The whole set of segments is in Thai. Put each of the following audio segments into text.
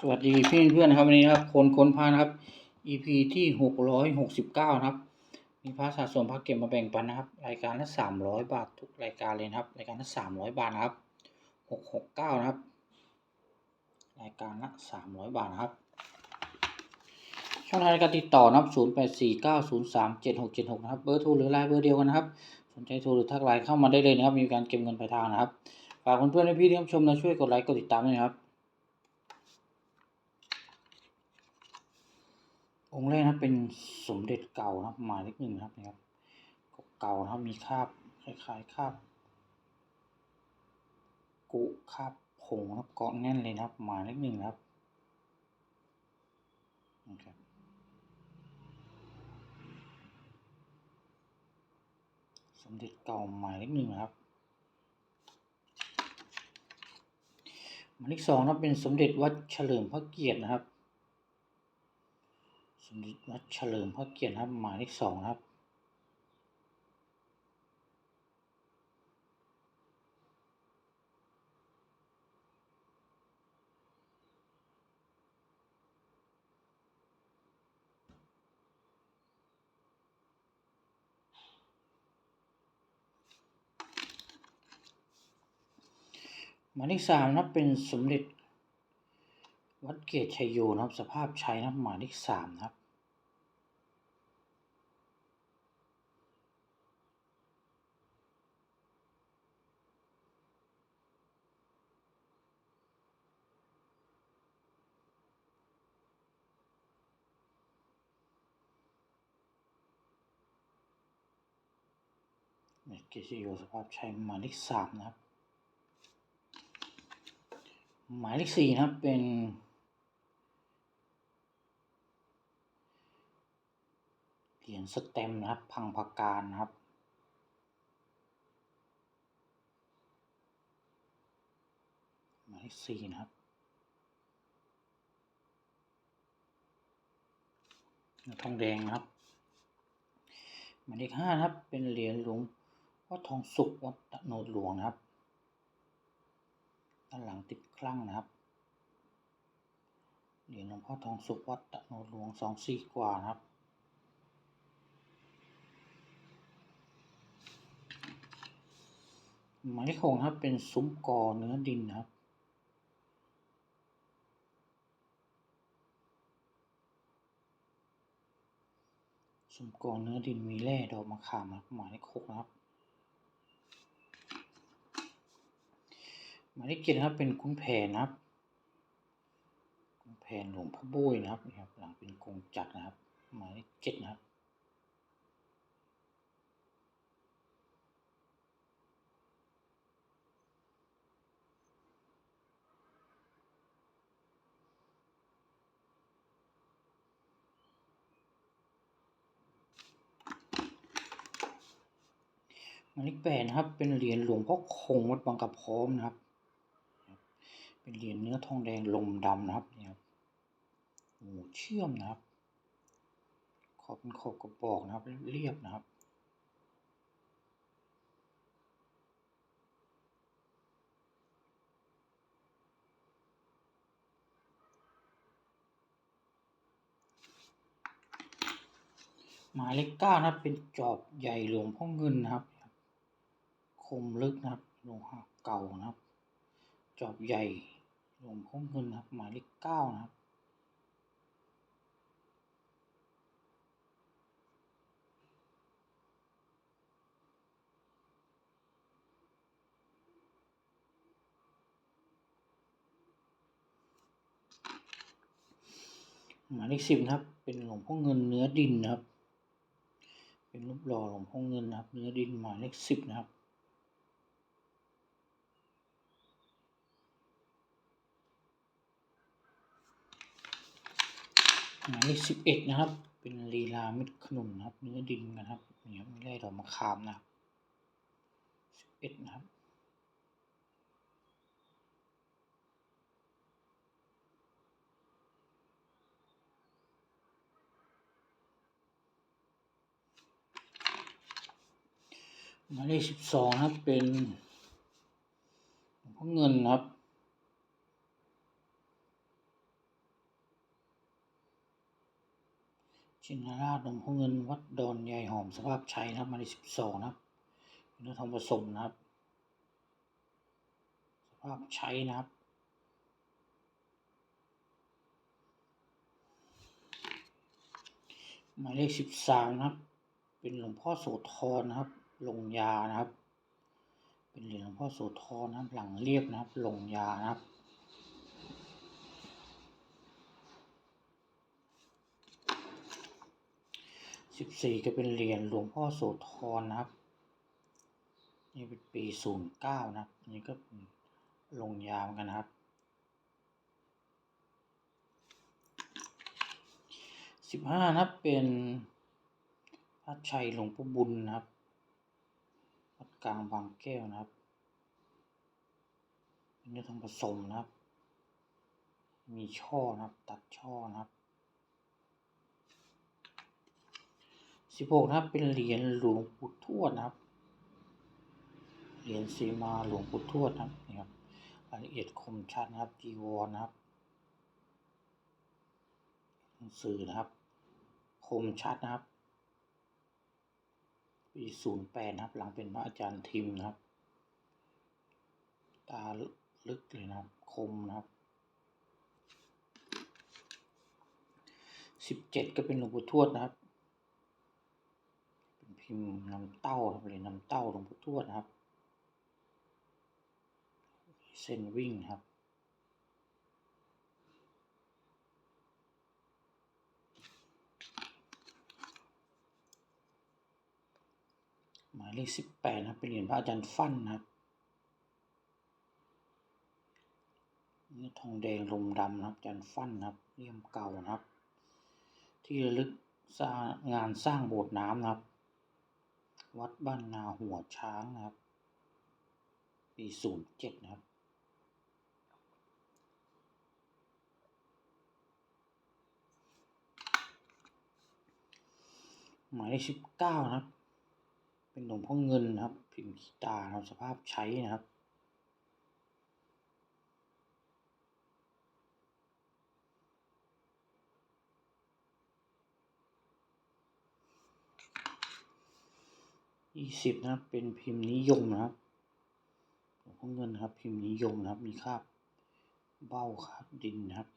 สวัสดีเพี่อนเพื่อนนะครับวันนี้นะครับคนค้นพานะครับ EP ที่หกร้อยหกสิบเก้านะครับ มีพระสะสมพระเก็บมาแบ่งปันนะครับ รายการละสามร้อยบาททุกรายการเลยนะครับ รายการละสามร้อยบาทนะครับหกหกเก้านะครับ รายการละสามร้อยบาทนะครับ ช่องทางการติดต่อนะครับศูนย์แปดสี่เก้าศูนย์สามเจ็ดหกเจ็ดหกนะครับ เบอร์โทรหรือไลน์เบอร์เดียวกันนะครับ สนใจโทรหรือทักไลน์เข้ามาได้เลยนะครับ มีการเก็บเงินปลายทางนะครับ ฝากเพื่อนๆและพี่ที่ชมนะช่วยกดไลค์กดติดตามด้วยนะครับ องค์แรกนะเป็นสมเด็จเก่านะครับหมายเลขหนึ่งนะครับนะครับเก่านะครับมีคราบคล้ายๆคราบกุคราบผงนะครับเกาะแน่นเลยนะครับ หมายเลขหนึ่งนะครับนะครับสมเด็จเก่าหมายเลขหนึ่งนะครับหมายเลขสองนะเป็นสมเด็จวัดเฉลิมพระเกียรตินะครับ สมเด็จวัดเฉลิมพระเกียรติครับหมายเลขสองครับ หมายเลขสามนะครับเป็นสมเด็จ วัดเกตชัยโยนะครับ สภาพชัยนะครับหมายเลขสามนะครับเกตชัยโยสภาพชัยหมายเลขสามนะครับ หมายเลขสี่นะครับเป็น เหรียญสแตมนะครับ พังพาการนะครับ หมายเลขสี่นะครับ ทองแดงนะครับ หมายเลขห้านะครับ เป็นเหรียญหลวงพ่อทองสุกวัดตะโนดหลวงนะครับ ด้านหลังติดคลั่งนะครับ เหรียญหลวงพ่อทองสุกวัดตะโนดหลวงสองสี่กว่านะครับ หมายเลขหกครับเป็นซุ้มกอเนื้อดินครับซุ้มกอเนื้อดินมีแร่ดอกมะขามครับหมายเลขหกครับหมายเลขเจ็ดครับเป็นคุ้นแผนนครับคุ้นแผนหลวงพ่อบุ้ยนะครับนี่ครับ หลังเป็นกงจักรนะครับ หมายเลขเจ็ดนะครับ หมายเลขแปดนะครับ เป็นเหรียญหลวงพ่อคงวัดบางกระพร้อมนะครับ เป็นเหรียญเนื้อทองแดงลมดำนะครับนี่ครับโอ้เชื่อมนะครับ ขอบเป็นขอบกระบอกนะครับ เรียบนะครับหมายเลขเก้านะครับเป็นจอบใหญ่หลวงพ่อเงินนะครับ คมลึกนะครับโลหะเก่านะครับ จอบใหญ่หลวงพ่อเงินนะครับหมายเลขเก้านะครับหมายเลขสิบนะครับ เป็นหลวงพ่อเงินเนื้อดินนะครับ เป็นรูปหล่อหลวงพ่อเงินนะครับ เนื้อดินหมายเลขสิบนะครับ หมายเลขสิบเอ็ดนะครับ เป็นลีลาเม็ดขนุนนะครับ เนื้อดินนะครับนี่ครับมีแร่ดอกมะขามนะครับสิบเอ็ดนะครับหมายเลขสิบสองนะครับเป็นหลวงพ่อเงินนะครับ ชินราชนมพเงินวัดดอนใหญ่หอมสภาพใชัยนะครับหมายเลขสิบสองนะครับเนื้อทองผสมนะครับ สภาพใชัยนะครับหมายเลขสิบสามนะครับ เป็นหลวงพ่อโสธรนะครับ ลงยานะครับ เป็นเหรียญหลวงพ่อโสธรนะครับ หลังเรียบนะครับ ลงยานะครับ สิบสี่ก็เป็นเหรียญหลวงพ่อโสธรนะครับ นี่เป็นปีศูนย์เก้านะครับนี่ก็ลงยาเหมือนกันนะครับสิบห้านะเป็นพระชัยหลวงปู่บุญนะครับวัดกลางบางแก้วนะครับเป็นเนื้อทองผสมนะครับ มีช่อนะครับ ตัดช่อนะครับ สิบหกนะครับเป็นเหรียญหลวงปู่ทวดนะครับ เหรียญสีมาหลวงปู่ทวดนะครับนี่ครับรายละเอียดคมชัดนะครับจีวรนะครับหนังสือนะครับ คมชัดนะครับปีศูนย์แปดนะครับ หลังเป็นพระอาจารย์ทิมนะครับ ตาลึกเลยนะครับ คมนะครับสิบเจ็ดก็เป็นหลวงปู่ทวดนะครับ พิมพ์น้ำเต้าครับเลยน้ำเต้าหลวงปู่ทวดนะครับเส้นวิ่งครับ หมายเลขสิบแปดนะครับ เป็นเหรียญพระอาจารย์ฟั่นนะครับนี่ทองแดงลมดำนะครับอาจารย์ฟั่นนะครับเลี่ยมเก่านะครับ ที่ระลึกสร้างงานสร้างโบสถ์น้ำนะครับ วัดบ้านนาหัวช้างนะครับ ปีศูนย์เจ็ดนะครับ หมายเลขสิบเก้านะครับ เป็นหลวงพ่อเงินนะครับ พิมพ์ขีตาครับสภาพใช้นะครับ ยี่สิบนะครับ เป็นพิมพ์นิยมนะครับหลวงพ่อเงินครับ พิมพ์นิยมนะครับ มีคราบเบ้าคราบดินนะครับ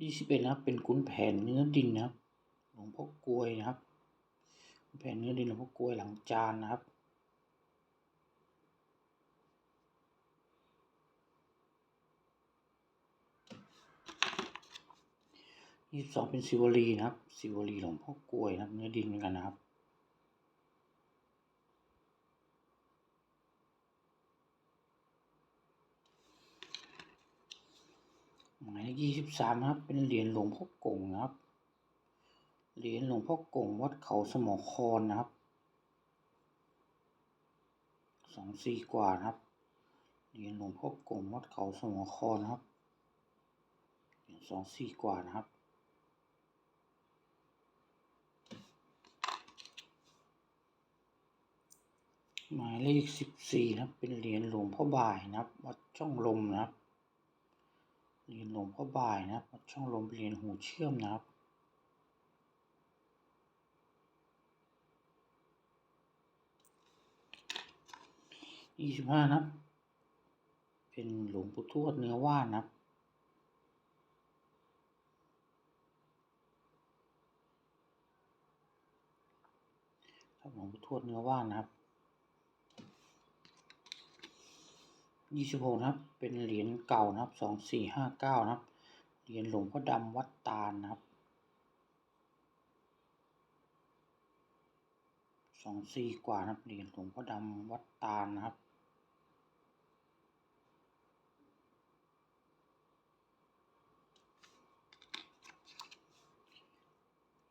ยี่สิบเอ็ดนะครับ เป็นขุนแผนเนื้อดินนะครับ หลวงพ่อกลวยนะครับ แผนเนื้อดินหลวงพ่อกลวยหลังจานนะครับ ยี่สิบสองเป็นสิวลีนะครับ สิวลีหลวงพ่อกล้วยนะครับ เนื้อดินเหมือนกันนะครับหมายเลขยี่สิบสามนะครับ เป็นเหรียญหลวงพ่อกงนะครับ เหรียญหลวงพ่อกงวัดเขาสมอครนนะครับสองสี่กว่านะครับเหรียญหลวงพ่อกงวัดเขาสมอครนะครับเหรียญสองสี่กว่านะครับ หมายเลขสิบสี่นะครับ เป็นเหรียญหลวงพ่อบ่ายนะครับ วัดช่องลมนะครับ เหรียญหลวงพ่อบ่ายนะครับ วัดช่องลมเหรียญหูเชื่อมนะครับยี่สิบห้านะครับ เป็นหลวงปู่ทวดเนื้อว่านนะครับครับหลวงปู่ทวดเนื้อว่านนะครับ ยี่สิบหกนะครับ เป็นเหรียญเก่านะครับสองสี่ห้าเก้านะครับ เหรียญหลวงพ่อดำวัดตาลนะครับสองสี่กว่านะครับ เหรียญหลวงพ่อดำวัดตาลนะครับ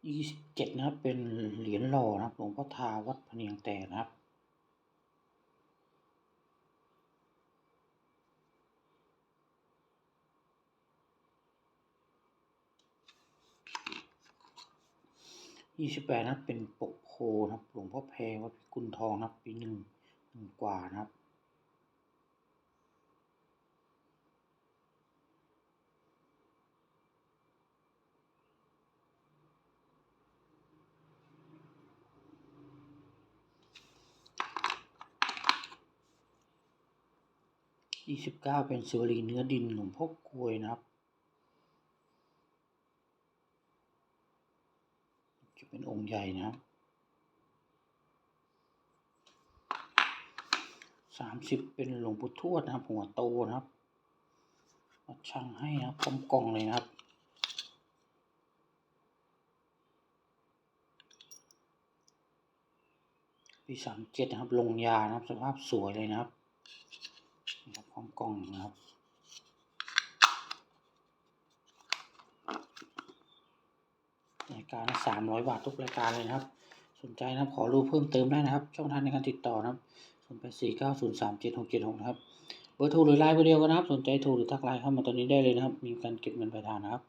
ยี่สิบเจ็ดนะครับ เป็นเหรียญหล่อนะครับ หลวงพ่อทาวัดพเนียงแต่นะครับ ยี่สิบแปดนะเป็นปกโพนะครับ หลวงพ่อแพงวัดพิกุลทองนะปีหนึ่งหนึ่งกว่านะครับ ยี่สิบเก้าเป็นสวลีเนื้อดินหลวงพ่อกลวยนะครับ เป็นองค์ใหญ่นะครับสามสิบเป็นหลวงปู่ทวดนะครับ หัวโตนะครับช่างให้นะครับพร้อมกล่องเลยนะครับ ปีสามเจ็ดนะครับ ลงยานะครับ สภาพสวยเลยนะครับครับพร้อมกล่องนะครับ ราย การสามร้อยบาททุกรายการเลยนะครับ สนใจนะครับขอรู้เพิ่มเติมได้นะครับ ช่องทางในการติดต่อนะครับศูนย์แปดสี่เก้าศูนย์สามเจ็ดหกเจ็ดหกนะครับเบอร์โทรหรือไลน์เบอร์เดียวกันนะครับ สนใจโทรหรือทักไลน์เข้ามาตอนนี้ได้เลยนะครับ มีการเก็บเงินปลายทางนะครับ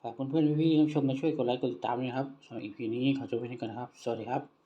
ฝากเพื่อนๆพี่ๆที่ชมมาช่วยกดไลค์กดติดตามด้วยนะครับสำหรับอีพีนี้ขอจบไว้ที่นี่ก่อนนะครับ สวัสดีครับ